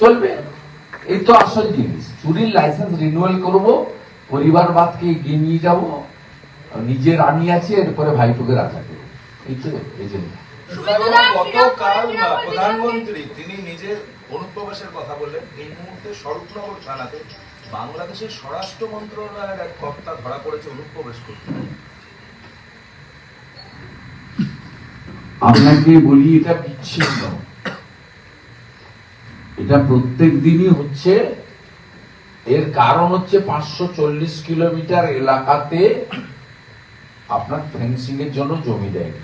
চলবে? এই তো আসল জিনিস। চুরির লাইসেন্স রিনিউয়াল করব পরিবারবাদকে এগিয়ে নিয়ে যাব নিজে রানী আছে এরপরে ভাইপোকে রাজা করব। এই তো এজেন্ডা প্রধানমন্ত্রী তিনি নিজের অনুপ্রবেশের কথা বললেন। এই মুহূর্তে স্বরূপনগর থানাতে বাংলাদেশের স্বরাষ্ট্র মন্ত্রণালয়ের এক কর্তা ধরা পড়েছে অনুপ্রবেশ করতে। আপনাকে বলি এটা বিচ্ছিন্ন। এটা প্রত্যেক দিনই হচ্ছে। এর কারণ হচ্ছে পাঁচশো চল্লিশ কিলোমিটার এলাকাতে আপনার ফেন্সিং এর জন্য জমি দেয়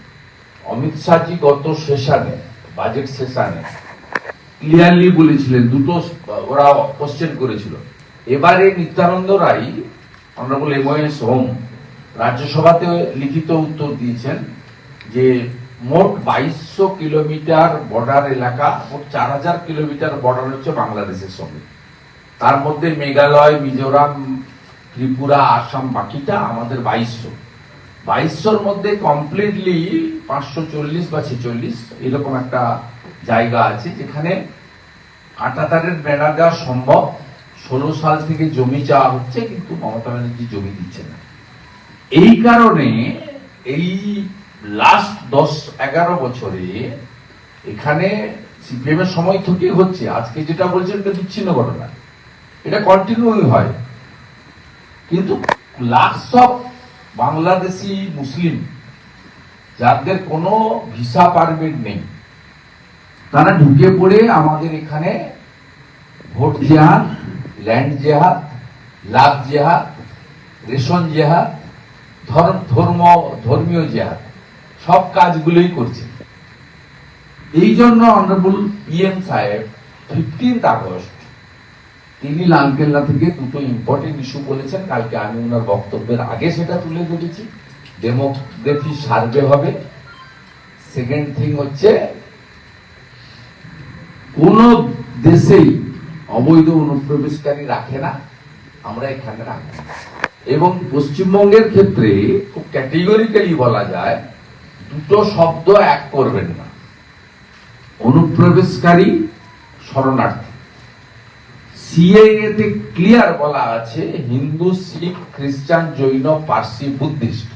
অমিত শাহজি গত সেশনে বাজেট সেশনে ক্লিয়ারলি বলেছিলেন, দুটো ওরা কোশ্চেন করেছিল। এবারে Nityananda Rai honourable M S home, রাজ্যসভাতে লিখিত উত্তর দিয়েছেন যে মোট বাইশশো কিলোমিটার বর্ডার এলাকা, মোট চার হাজার কিলোমিটার বর্ডার হচ্ছে বাংলাদেশের সঙ্গে। তার মধ্যে মেঘালয়, মিজোরাম, ত্রিপুরা, আসাম, বাকিটা আমাদের বাইশশো। বাইশশোর মধ্যে কমপ্লিটলি পাঁচশো চল্লিশ বা ছেচল্লিশ এরকম একটা জায়গা আছে, যেখানে কাঁটাতারের বেড়া দেওয়া সম্ভব। ষোলো সাল থেকে জমি চাওয়া হচ্ছে, কিন্তু মমতা ব্যানার্জি জমি দিচ্ছে না। এই কারণে এই লাস্ট দশ, এগারো বছরে এখানে সিপিএম এর সময় থেকে হচ্ছে। আজকে যেটা বলছেন এটা বিচ্ছিন্ন ঘটনা। এটা কন্টিনিউ হয়। কিন্তু লাখস অফ বাংলাদেশি মুসলিম, যাদের কোনো ভিসা পারমিট নেই, তারা ঢুকে পড়ে আমাদের এখানে ভোট জেহাদ ল্যান্ড জেহাদ, লাভ জেহাদ, রেশন জেহাদ, ধর্ম, ধর্মীয় জেহাদ। সব কাজগুলোই করছে। এই জন্য অনারেবল পিএম সাহেব ফিফটিন্থ আগস্ট তিনি লালকেল্লা থেকে দুটো ইম্পর্টেন্ট ইস্যু বলেছেন। কালকে আমি ওনার বক্তব্যের আগে সেটা তুলে ধরেছি। ডেমোগ্রাফি সার্ভে হবে। সেকেন্ড থিং হচ্ছে, কোন দেশেই অবৈধ অনুপ্রবেশকারী রাখে না। আমরা এখানে রাখি এবং পশ্চিমবঙ্গের ক্ষেত্রে খুব ক্যাটেগরিক্যালি বলা যায় দুটো শব্দ এক করবেন না। অনুপ্রবেশকারী শরণার্থী। সিএএ তে ক্লিয়ার বলা আছে, হিন্দু, শিখ, খ্রিস্টান, জৈন, পার্সি, বুদ্ধিস্ট।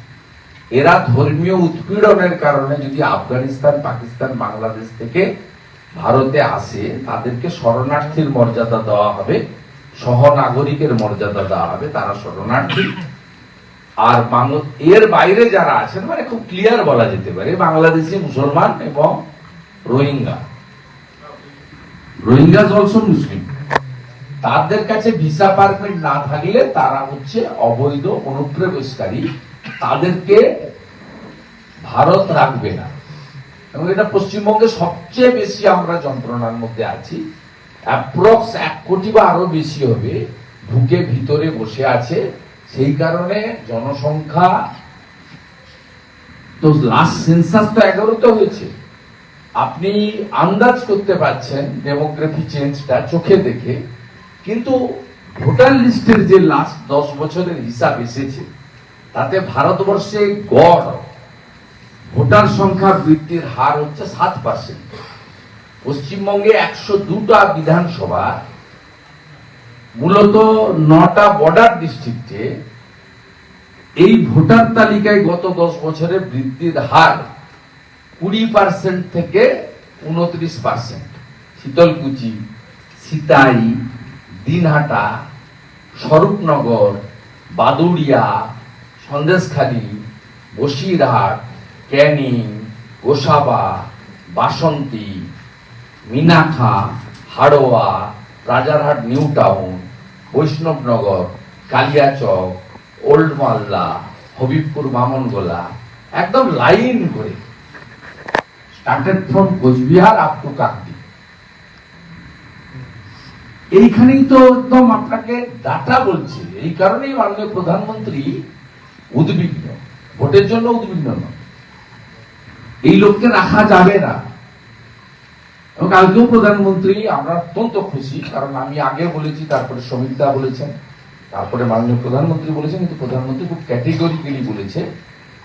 এরা ধর্মীয় উৎপীড়নের কারণে যদি আফগানিস্তান, পাকিস্তান, বাংলাদেশ থেকে ভারতে আসে, তাদেরকে শরণার্থীর মর্যাদা দেওয়া হবে, সহনাগরিকের মর্যাদা দেওয়া হবে, তারা শরণার্থী। আর এর বাইরে যারা আছেন মানে খুব ক্লিয়ার বলা যেতে পারে, বাংলাদেশি মুসলমান এবং রোহিঙ্গা। রোহিঙ্গা অলসো মুসলিম তাদের কাছে ভিসা পারমিট না থাকলে তারা হচ্ছে অবৈধ, অনুপ্রবেশকারী। তাদেরকে ভারত রাখবে না। এবং এটা পশ্চিমবঙ্গে সবচেয়ে বেশি আমরা যন্ত্রণার মধ্যে আছি। অ্যাপ্রক্স এক কোটি বা আরও বেশি হবে, ঢুকে ভিতরে বসে আছে। সেই কারণে জনসংখ্যা, তো লাস্ট সেন্সাস তো এগারোতে হয়েছে। আপনি আন্দাজ করতে পারছেন ডেমোগ্রাফি চেঞ্জটা চোখে দেখে, কিন্তু ভোটার লিস্টের যে লাস্ট দশ বছরের হিসাব এসেছে, তাতে ভারতবর্ষে গড়, ভোটার সংখ্যা বৃদ্ধির হার হচ্ছে সাত পার্সেন্ট পশ্চিমবঙ্গে একশো দুটা বিধানসভা মূলত নটা বর্ডার ডিস্ট্রিক্টে এই ভোটার তালিকায় গত দশ বছরে বৃদ্ধির হার কুড়ি পার্সেন্ট থেকে উনত্রিশ percent. Sitalkuchi, Sitai, Dinhata, Swarupnagar, Baduria, Sandeshkhali, Basirhat, Canning, Gosaba, Basanti Minakha Haroa, Rajarhat new town Baishnabnagar, Kaliachak, old Malda, Habibpur, Bamangola, একদম লাইন করে। Started from Cooch Behar up to Kakdwip. এইখানেই তো একদম আপনাকে data বলছে। এই কারণেই মাননীয় প্রধানমন্ত্রী উদ্বিগ্ন। ভোটের জন্য উদ্বিগ্ন নয় এই লোককে রাখা যাবে না। এবং কালকেও প্রধানমন্ত্রী, আমরা অত্যন্ত খুশি, কারণ আমি আগে বলেছি, তারপরে সমিতা বলেছেন, তারপরে মাননীয় প্রধানমন্ত্রী বলেছেন, কিন্তু প্রধানমন্ত্রী খুব ক্যাটেগরিক্যালি বলেছে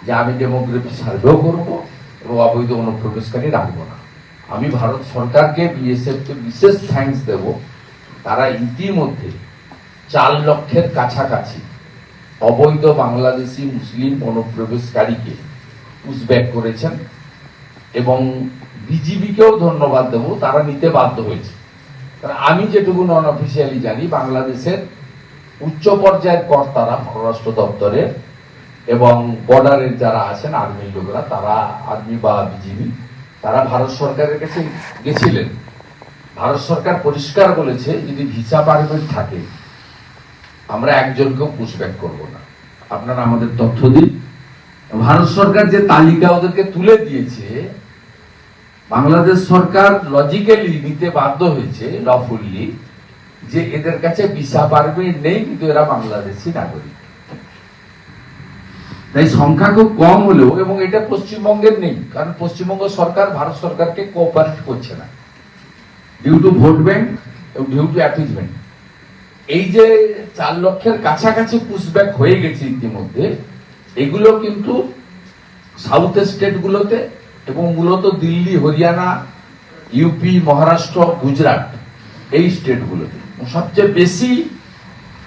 যে আমি ডেমোগ্রাফি সার্ভেও করব এবং অবৈধ অনুপ্রবেশকারী রাখব না। আমি ভারত সরকারকে বিএসএফ কে বিশেষ থ্যাঙ্কস দেব। তারা ইতিমধ্যে চার লক্ষের কাছাকাছি অবৈধ বাংলাদেশি মুসলিম অনুপ্রবেশকারীকে পুশব্যাক করেছেন। এবং বিজিবিকেও ধন্যবাদ দেবো, তারা নিতে বাধ্য হয়েছে। কারণ আমি যেটুকু নন অফিসিয়ালি জানি, বাংলাদেশের উচ্চ পর্যায়ের কর্তারা পররাষ্ট্র দপ্তরের এবং বর্ডারের যারা আছেন আর্মির লোকরা, তারা আর্মি বা বিজিবি, তারা ভারত সরকারের কাছে গেছিলেন। ভারত সরকার পরিষ্কার বলেছে, যদি ভিসা পারমিট থাকে, আমরা একজনকেও পুশব্যাক করব না। আপনারা আমাদের তথ্য দিন। ভারত সরকার যে তালিকা ওদেরকে তুলে দিয়েছে বাংলাদেশ সরকার লজিক্যালি নিতে বাধ্য হয়েছে লফুল্লি যে এদের কাছে ভিসা পারমিট নেই, কিন্তু এরা বাংলাদেশি নাগরিক। তাই সংখ্যা খুব কম হলেও, এবং এটা পশ্চিমবঙ্গের নেই, কারণ পশ্চিমবঙ্গ সরকার ভারত সরকারকে কোঅপারেট করছে না। ডিউ টু ভোট ব্যাংক এবং ডিউ টু অ্যাপিজমেন্ট এই যে চার লক্ষের কাছাকাছি পুশব্যাক হয়ে গেছে ইতিমধ্যে, এগুলো কিন্তু সাউথ স্টেট গুলোতে এবং মূলত দিল্লি, হরিয়ানা ইউপি মহারাষ্ট্র, গুজরাট এই স্টেটগুলোতে। সবচেয়ে বেশি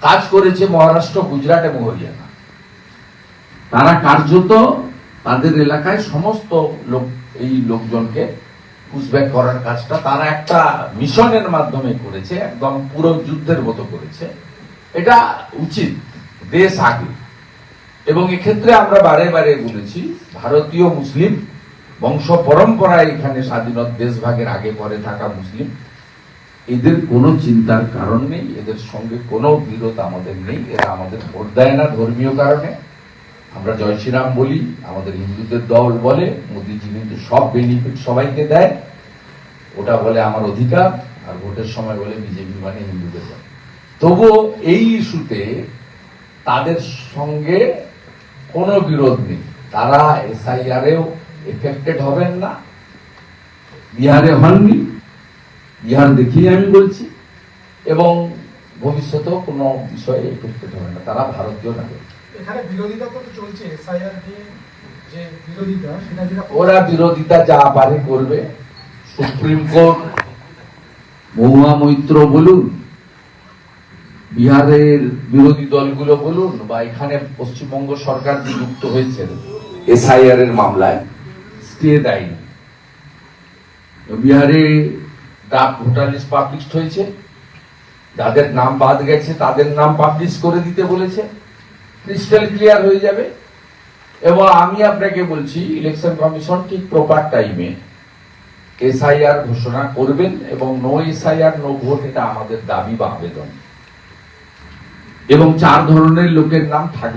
কাজ করেছে মহারাষ্ট্র, গুজরাট এবং হরিয়ানা। তারা কার্যত তাদের এলাকায় সমস্ত লোক, এই লোকজনকে পুশব্যাক করার কাজটা তারা একটা মিশনের মাধ্যমে করেছে, একদম পুরো যুদ্ধের মতো করেছে। এটা উচিত, দেশ আগে। এবং এক্ষেত্রে আমরা বারে বারে বলেছি, ভারতীয় মুসলিম বংশ পরম্পরায় এখানে স্বাধীনত দেশভাগের আগে পরে থাকা মুসলিম। এদের কোনো চিন্তার কারণ নেই, এদের সঙ্গে কোনো বিরোধ আমাদের নেই, এরা আমাদের ভোট দেয় না ধর্মীয় কারণে। আমরা জয় শ্রীরাম বলি, আমাদের হিন্দুদের দল বলে, মোদিজি কিন্তু সব বেনিফিট সবাইকে দেয়। ওটা বলে আমার অধিকার, আর ভোটের সময় বলে বিজেপি মানে হিন্দুদের দল। তবুও এই ইস্যুতে তাদের সঙ্গে কোনো বিরোধ নেই। তারা এসআইআরেও এফেক্টেড হবেন না। বিহারে হননি। বিহার দেখিয়ে আমি বলছি। এবং ভবিষ্যতেও কোনো বিষয়ে এফেক্টেড হবে না। তারা ভারতীয় নাগরিক এখানে বিরোধিতা তো চলছে এসআইআর নিয়ে যে বিরোধিতা সেটা যেটা ওরা বিরোধিতা যা পারে করবে। সুপ্রিম কোর্ট মহুয়া মৈত্র বলুন বিহারের বিরোধী দলগুলো বলুন বা এখানে পশ্চিমবঙ্গ সরকার যে যুক্ত হয়েছেন এসআইআর এর মামলায়। স্টে দেয়নি। বিহারে ডাক ভোটার লিস্ট পাবলিশ হয়েছে। যাদের নাম বাদ গেছে, তাদের নাম পাবলিশ করে দিতে বলেছে। ক্রিস্টাল ক্লিয়ার হয়ে যাবে। এবং আমি আপনাকে বলছি ইলেকশন কমিশন ঠিক প্রপার টাইমে এসআইআর ঘোষণা করবেন এবং নো এসআইআর নো ভোট এটা আমাদের দাবি বা আবেদন। এবং চার ধরনের লোকের নাম থাকবে।